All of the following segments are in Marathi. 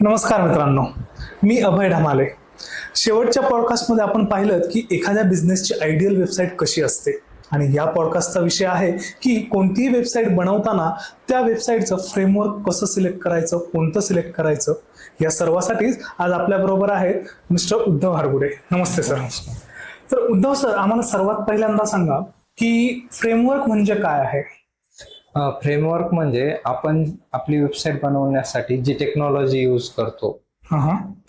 नमस्कार मित्रांनो मी अभय ढमाले. शेवटच्या पॉडकास्टमध्ये आपण पाहिलं की एखाद्या बिझनेसची आयडियल वेबसाईट कशी असते. आणि या पॉडकास्टचा विषय आहे की कोणतीही वेबसाईट बनवताना त्या वेबसाईटचं फ्रेमवर्क कसं सिलेक्ट करायचं कोणतं सिलेक्ट करायचं या सर्वासाठीच आज आपल्याबरोबर आहेत मिस्टर उद्धव हारगुडे. नमस्ते सर तर उद्धव सर आम्हाला सर्वात पहिल्यांदा सांगा की फ्रेमवर्क म्हणजे काय आहे? फ्रेमवर्क म्हणजे आपण आपली वेबसाईट बनवण्यासाठी जी टेक्नॉलॉजी यूज करतो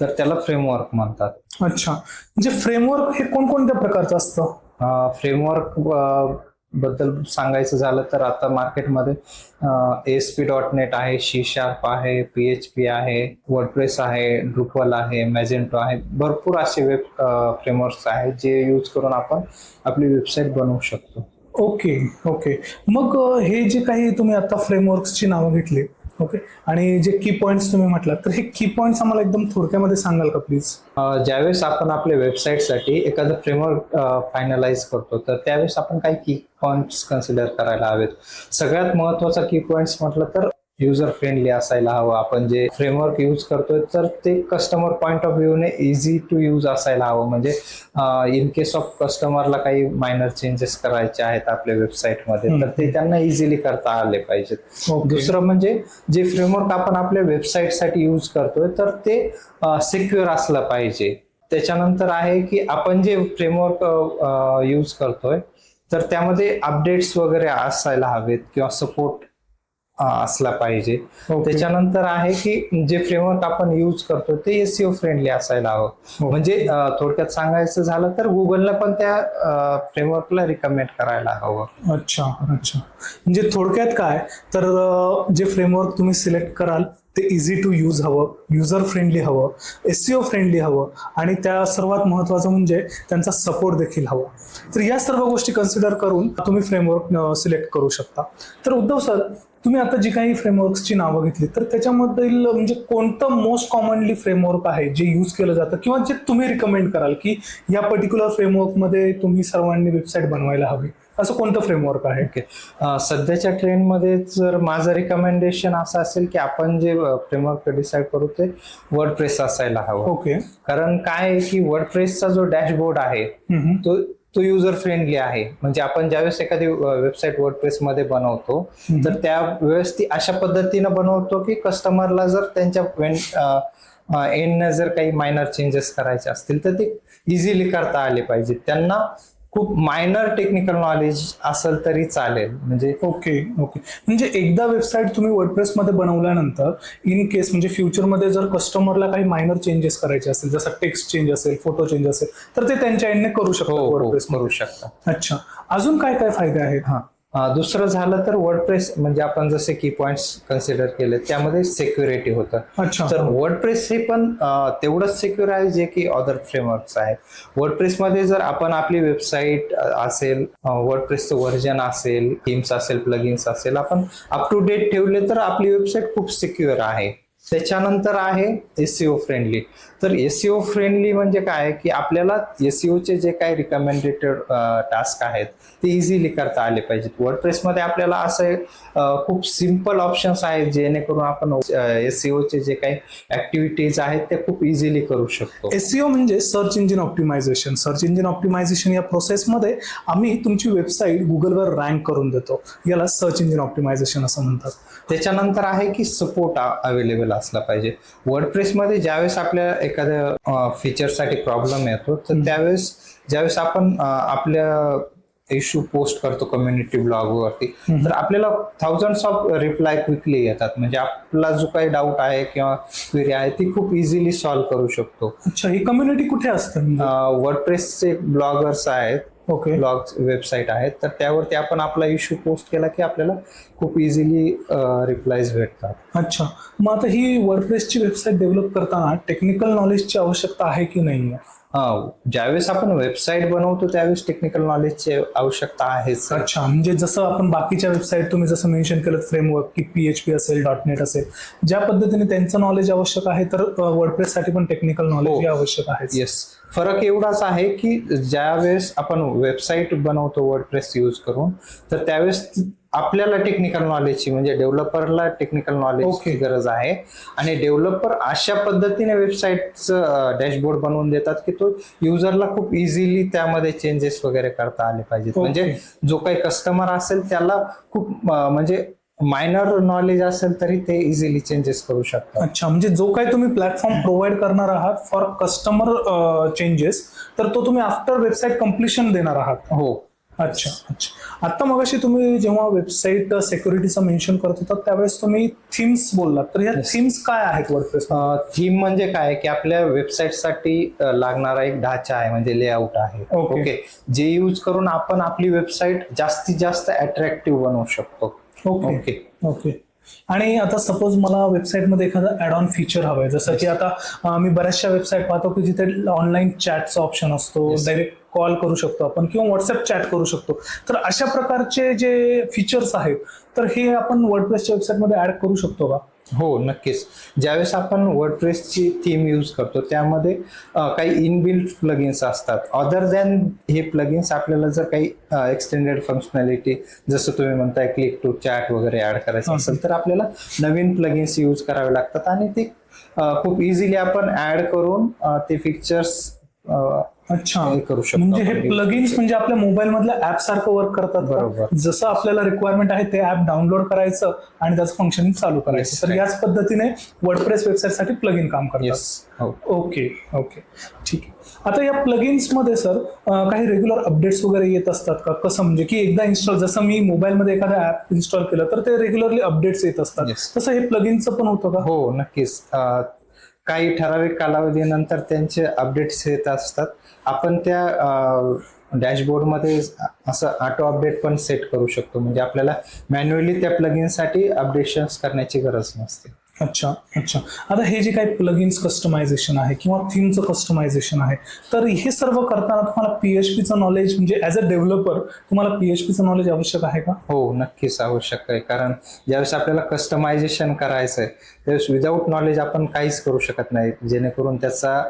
तर त्याला फ्रेमवर्क म्हणतात. अच्छा. म्हणजे फ्रेमवर्क हे कोणकोणत्या प्रकारचं असतं? फ्रेमवर्कबद्दल सांगायचं झालं तर आता मार्केटमध्ये एस पी डॉट नेट आहे शी शार्प आहे पी एच पी आहे वर्डप्रेस आहे ड्रुपल आहे मॅजेंटो आहे. भरपूर असे वेब फ्रेमवर्क्स आहेत जे यूज करून आपण आपली वेबसाईट बनवू शकतो. Okay okay. मग हे जे काही तुम्ही आता फ्रेमवर्क्सची नावं घेतली ओके आणि जे की पॉइंट्स तुम्ही म्हटलात तर हे की पॉइंट्स आम्हाला एकदम थोडक्यामध्ये सांगाल का प्लीज ज्यावेळेस आपण आपल्या वेबसाईटसाठी एखादं फ्रेमवर्क फायनलाइज करतो तर त्यावेळेस आपण काही की पॉइंट्स कन्सिडर करायला हवेत. सगळ्यात महत्त्वाचा की पॉइंट्स म्हटलं तर युजर फ्रेंडली असायला हवं. आपण जे फ्रेमवर्क यूज करतोय तर ते कस्टमर पॉईंट ऑफ व्ह्यूने इझी टू यूज असायला हवं. म्हणजे इन केस ऑफ कस्टमरला काही मायनर चेंजेस करायचे आहेत आपल्या वेबसाईटमध्ये तर ते त्यांना इझिली करता आले पाहिजेत. दुसरं म्हणजे जे फ्रेमवर्क आपण आपल्या वेबसाईटसाठी यूज करतोय तर ते सिक्युअर असलं पाहिजे. त्याच्यानंतर आहे की आपण जे फ्रेमवर्क यूज करतोय तर त्यामध्ये अपडेट्स वगैरे असायला हवेत किंवा सपोर्ट असला पाहिजे. त्याच्यानंतर आहे की जे फ्रेमवर्क आपण यूज करतो ते एसईओ फ्रेंडली असायला हवं. म्हणजे थोडक्यात सांगायचं झालं तर गुगलला पण त्या फ्रेमवर्कला रिकमेंड करायला हवं. अच्छा अच्छा. म्हणजे थोडक्यात काय? तर जे फ्रेमवर्क तुम्ही सिलेक्ट कराल ते इझी टू यूज हवं युजर फ्रेंडली हवं एस फ्रेंडली हवं आणि त्या सर्वात महत्त्वाचं म्हणजे त्यांचा सपोर्ट देखील हवा. तर या सर्व गोष्टी कन्सिडर करून तुम्ही फ्रेमवर्क सिलेक्ट करू शकता. तर उद्धव सर तुम्ही आता जी काही फ्रेमवर्क्सची नावं घेतली तर त्याच्यामधील म्हणजे कोणतं मोस्ट कॉमनली फ्रेमवर्क आहे जे यूज केलं जातं? किंवा जे तुम्ही रिकमेंड कराल की या पर्टिक्युलर फ्रेमवर्कमध्ये तुम्ही सर्वांनी वेबसाईट बनवायला हवी? असं कोणतं फ्रेमवर्क आहे? ओके सध्याच्या ट्रेंडमध्ये जर माझं रिकमेंडेशन असं असेल की आपण जे फ्रेमवर्क डिसाईड करू ते वर्ड प्रेस असायला हवं. ओके कारण काय आहे की वर्ड प्रेसचा जो डॅशबोर्ड आहे. तो तो युजर फ्रेंडली आहे म्हणजे आपण ज्यावेळेस एखादी वेबसाईट वर्डप्रेस मध्ये बनवतो. तर त्या वेळेस ती अशा पद्धतीनं बनवतो की कस्टमरला जर त्यांच्या एंडनं जर काही मायनर चेंजेस करायचे असतील तर ते इझिली करता आले पाहिजे त्यांना खूप मायनर टेक्निकल नॉलेज असेल तरी चालेल. म्हणजे ओके ओके. म्हणजे एकदा वेबसाईट तुम्ही वर्डप्रेस मध्ये बनवल्यानंतर इन केस म्हणजे फ्युचरमध्ये जर कस्टमरला काही मायनर चेंजेस करायचे असतील जसं टेक्स्ट चेंज असेल फोटो चेंज असेल तर ते त्यांच्या एंडने करू हो शकतात हो वर्डप्रेस करू शकता अच्छा. अजून काय काय फायदे आहेत? हा. दुसरं झालं तर वर्डप्रेस म्हणजे आपण जसे की पॉइंट्स कन्सिडर केले त्यामध्ये सेक्युरिटी होतं. अच्छा. तर वर्डप्रेस हे पण तेवढंच सिक्युअर आहे जे की अदर फ्रेमवर्क्स आहेत. वर्डप्रेसमध्ये जर आपण आपली वेबसाईट असेल वर्डप्रेसचं व्हर्जन असेल थीम्स असेल प्लगिन्स असेल आपण अप टू डेट ठेवले तर आपली वेबसाईट खूप सिक्युअर आहे. त्याच्यानंतर आहे एसईओ फ्रेंडली तर एसईओ फ्रेंडली म्हणजे काय? की आपल्याला SEO चे जे काही रिकमेंडेटेड टास्क आहेत ते इझिली करता आले पाहिजेत. वर्डप्रेसमध्ये आपल्याला असे खूप सिंपल ऑप्शन्स आहेत जेणेकरून आपण SEO चे जे काही ऍक्टिव्हिटीज आहेत ते खूप इझिली करू शकतो. एसईओ म्हणजे search engine optimization search engine optimization या प्रोसेसमध्ये आम्ही तुमची वेबसाईट गुगलवर रँक करून देतो. याला सर्च इंजिन ऑप्टिमायझेशन असं म्हणतात. त्याच्यानंतर आहे की सपोर्ट अवेलेबल असला पाहिजे. वर्डप्रेसमध्ये ज्यावेळेस आपल्या एखाद्या फीचरसाठी प्रॉब्लेम येतो तर त्यावेळेस ज्यावेळेस आपण आपल्या इश्यू पोस्ट करतो कम्युनिटी ब्लॉगवरती तर आपल्याला थाउजंड्स ऑफ रिप्लाय क्विकली येतात. म्हणजे आपला जो काही डाऊट आहे किंवा क्वेरी आहे ती खूप इझिली सॉल्व्ह करू शकतो. अच्छा ही कम्युनिटी कुठे असते? म्हणजे? वर्डप्रेसचे ब्लॉगर्स आहेत. ओके ब्लॉग वेबसाईट आहेत. तर त्यावरती आपण आपला इश्यू पोस्ट केला की आपल्याला खूप इझिली रिप्लायज भेटतात. अच्छा. मग आता ही वर्डप्रेसची वेबसाईट डेव्हलप करताना टेक्निकल नॉलेजची आवश्यकता आहे की नाही ज्यावेळेस आपण वेबसाईट बनवतो त्यावेळेस टेक्निकल नॉलेजची आवश्यकता आहेच. अच्छा म्हणजे जसं आपण बाकीच्या वेबसाईट तुम्ही जसं मेन्शन केलं फ्रेमवर्क की पी एच पी असेल डॉट नेट असेल ज्या पद्धतीने त्यांचं नॉलेज आवश्यक आहे तर वर्डप्रेस साठी पण टेक्निकल नॉलेज हो. आवश्यक आहे येस फरक एवढाच आहे की ज्या वेळेस आपण वेबसाईट बनवतो वर्डप्रेस यूज करून तर त्यावेळेस आपल्याला टेक्निकल नॉलेजची म्हणजे डेव्हलपरला टेक्निकल नॉलेजची. गरज आहे. आणि डेव्हलपर अशा पद्धतीने वेबसाईटचं डॅशबोर्ड बनवून देतात की तो युजरला खूप इझिली त्यामध्ये चेंजेस वगैरे करता आले पाहिजेत. म्हणजे जो काही कस्टमर असेल त्याला खूप म्हणजे मायनर नॉलेज असेल तरी ते इझिली चेंजेस करू शकतात. अच्छा म्हणजे जो काही तुम्ही प्लॅटफॉर्म प्रोव्हाइड करणार आहात फॉर कस्टमर चेंजेस तर तो तुम्ही आफ्टर वेबसाईट कम्प्लिशन देणार आहात. हो. अच्छा अच्छा. आता मगाशी तुम्ही जेव्हा वेबसाईट सेक्युरिटीचं मेन्शन करत होता त्यावेळेस तुम्ही थीम्स बोललात. तर या Yes. थीम्स काय आहेत वर्डप्रेस थीम म्हणजे काय? की आपल्या वेबसाईटसाठी लागणारा एक ढाचा आहे म्हणजे लेआउट आहे. Okay. ओके जे यूज करून आपण आपली वेबसाईट जास्तीत जास्त अट्रॅक्टिव्ह बनवू शकतो. ओके ओके ओके आणि आता सपोज मला वेबसाईटमध्ये एखादं ऍड ऑन फीचर हवंय. जसं की आता मी बऱ्याचशा वेबसाईट पाहतो की जिथे ऑनलाईन चॅटचा ऑप्शन असतो. डायरेक्ट कॉल करू शकतो आपण किंवा व्हॉट्सअप चॅट करू शकतो. तर अशा प्रकारचे जे फीचर्स आहेत तर हे आपण वर्डप्रेसच्या वेबसाईटमध्ये ऍड करू शकतो का? हो नक्कीच. ज्यावेळेस आपण वर्डप्रेसची थीम यूज करतो त्यामध्ये काही इनबिल्ट प्लगिन्स असतात. अदर दॅन हे प्लगिन्स आपल्याला जर काही एक्सटेंडेड फंक्शनॅलिटी जसं तुम्ही म्हणताय क्लिक टू चॅट वगैरे ऍड करायचं. असेल तर आपल्याला नवीन प्लगिन्स यूज करावे लागतात. आणि ते खूप इझिली आपण ऍड करून ते फीचर्स अच्छा. करू शकतो म्हणजे हे. प्लगिन्स म्हणजे आपल्या मोबाईल मधल्या ऍप सारखं वर्क करतात? बरोबर. जसं आपल्याला रिक्वायरमेंट आहे ते ऍप डाउनलोड करायचं आणि त्याचं फंक्शनिंग चालू करायचं. तर. याच पद्धतीने वर्डप्रेस वेबसाईटसाठी प्लगिन काम करतात. हो. ओके ओके ठीक आहे. आता या प्लगिन्समध्ये सर काही रेग्युलर अपडेट्स वगैरे येत असतात का? कसं? म्हणजे की एकदा इन्स्टॉल जसं मी मोबाईलमध्ये एखादं ऍप इन्स्टॉल केलं तर ते रेग्युलरली अपडेट्स येत असतात. तसं हे प्लगिनचं पण होतं का? हो नक्कीच. काही ठराविक कालावधीनंतर त्यांचे अपडेट्स येत असतात. आपण त्या डॅशबोर्डमध्ये असं ऑटो अपडेट पण सेट करू शकतो. म्हणजे आपल्याला मॅन्युअली त्या प्लगिनसाठी अपडेशन्स करण्याची गरज नसते. अच्छा अच्छा. आता हे जे काही प्लगिन्स कस्टमायझेशन आहे किंवा थीमचं कस्टमायझेशन आहे तर हे सर्व करताना तुम्हाला पीएचपीचं नॉलेज म्हणजे ॲज अ डेव्हलपर तुम्हाला पीएचपीचं नॉलेज आवश्यक आहे का? हो नक्कीच आवश्यक आहे. कारण ज्यावेळेस आपल्याला कस्टमायझेशन करायचं आहे त्यावेळेस विदाऊट नॉलेज आपण काहीच करू शकत नाही. जेणेकरून त्याचा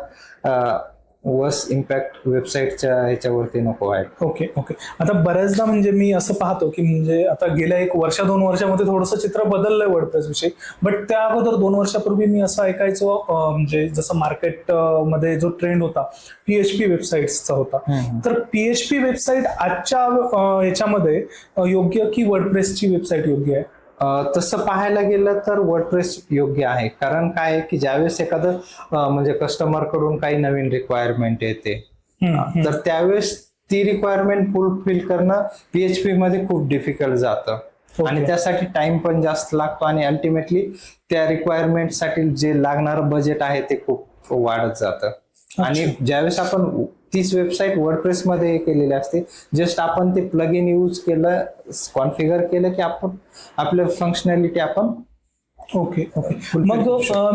वर्स इम्पॅक्ट वेबसाईटच्या ह्याच्यावरती नको आहे. Okay okay. आता बऱ्याचदा म्हणजे मी असं पाहतो की म्हणजे आता गेल्या एक वर्ष दोन वर्षामध्ये थोडंसं चित्र बदललंय वर्डप्रेस विषयी. बट त्या अगोदर दोन वर्षापूर्वी मी असं ऐकायचो म्हणजे जसं मार्केटमध्ये जो ट्रेंड होता पीएचपी वेबसाईट्सचा होता. तर पीएचपी वेबसाईट आजच्या याच्यामध्ये योग्य की वर्डप्रेसची वेबसाईट योग्य आहे? तसं पाहायला गेलं तर वर्डप्रेस योग्य आहे कारण काय आहे की ज्यावेळेस एखादं म्हणजे कस्टमरकडून काही नवीन रिक्वायरमेंट येते. तर त्यावेळेस ती रिक्वायरमेंट फुलफिल करणं पीएचपी मध्ये खूप डिफिकल्ट जातं. आणि त्यासाठी टाइम पण जास्त लागतो आणि अल्टिमेटली त्या रिक्वायरमेंटसाठी जे लागणारं बजेट आहे ते खूप वाढत जातं आणि ज्यावेळेस आपण तीच वेबसाईट वर्डप्रेस मध्ये केलेली असते. जस्ट आपण ते प्लग इन यूज केलं कॉन्फिगर केलं की आपण आपलं फंक्शनॅलिटी आपण ओके ओके मग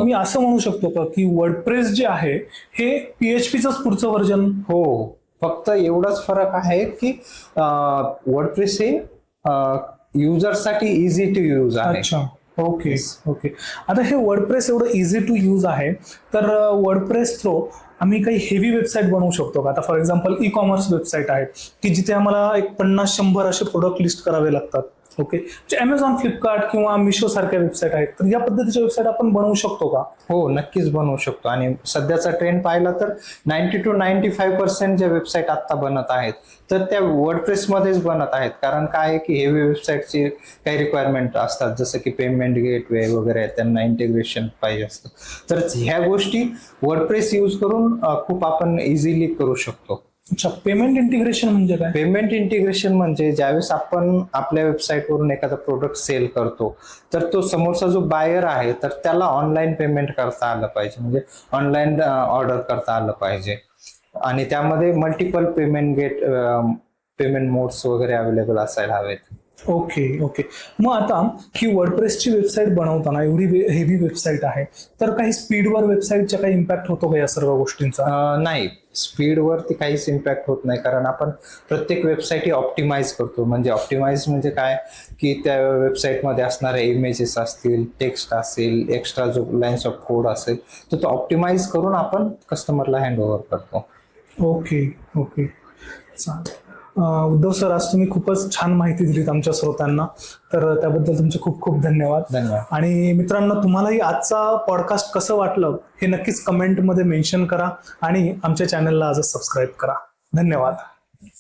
मी असं म्हणू शकतो का की वर्डप्रेस जे आहे हे पीएचपीच पुढचं व्हर्जन हो. फक्त एवढाच फरक आहे की वर्डप्रेस हे युजरसाठी इझी टू यूज आहे. अच्छा. Okay okay. आता हे वर्डप्रेस एवढं इझी टू यूज आहे तर वर्डप्रेस थ्रो आम्ही काही हेवी वेबसाईट बनवू शकतो का? आता for example e commerce website आहे की जिथे आम्हाला एक पन्नास शंभर असे प्रोडक्ट लिस्ट करावे लागतात. ओके जे अमेझॉन फ्लिपकार्ट किंवा मिशो सारख्या वेबसाईट आहेत तर या पद्धतीच्या वेबसाईट आपण बनवू शकतो का? हो नक्कीच बनवू शकतो. आणि सध्याचा ट्रेंड पाहिला तर ninety two ninety five percent ज्या वेबसाईट आता बनत आहेत तर त्या वर्डप्रेस मध्येच बनत आहेत. कारण काय आहे की हेवी वेबसाईटची काही रिक्वायरमेंट असतात जसं की पेमेंट गेटवे वगैरे त्यांना इंटिग्रेशन पाहिजे असतं. तर ह्या गोष्टी वर्डप्रेस यूज करून खूप आपण इझिली करू शकतो. अच्छा पेमेंट इंटिग्रेशन म्हणजे काय? पेमेंट इंटिग्रेशन म्हणजे ज्यावेळेस आपण आपल्या वेबसाईटवरून एखादा प्रोडक्ट सेल करतो तर तो समोरचा जो बायर आहे तर त्याला ऑनलाईन पेमेंट करता आलं पाहिजे. म्हणजे ऑनलाईन ऑर्डर करता आलं पाहिजे. आणि त्यामध्ये multiple payment gate payment modes वगैरे अवेलेबल असायला हवेत. Okay okay. मग आता ही वर्डप्रेसची वेबसाईट बनवताना एवढी हेवी वेबसाईट आहे तर काही स्पीडवर वेबसाईटचा काही इम्पॅक्ट होतो का या सर्व गोष्टींचा? नाही. स्पीडवरती काहीच इम्पॅक्ट होत नाही कारण आपण प्रत्येक वेबसाईट ही ऑप्टिमाइज करतो. म्हणजे ऑप्टिमाइज म्हणजे काय? की त्या वेबसाईटमध्ये असणारे इमेजेस असतील टेक्स्ट असेल एक्स्ट्रा जो लाईन्स ऑफ कोड असेल तर तो ऑप्टिमाइज करून आपण कस्टमरला हँड ओव्हर करतो. Okay okay. चालेल. उद्धव सर आज तुम्ही खूपच छान माहिती दिलीत आमच्या श्रोत्यांना. तर त्याबद्दल तुमचे खूप खूप धन्यवाद. धन्यवाद. आणि मित्रांनो तुम्हालाही आजचा पॉडकास्ट कसं वाटलं हे नक्कीच कमेंटमध्ये मेन्शन करा आणि आमच्या चॅनलला आजच सबस्क्राईब करा. धन्यवाद.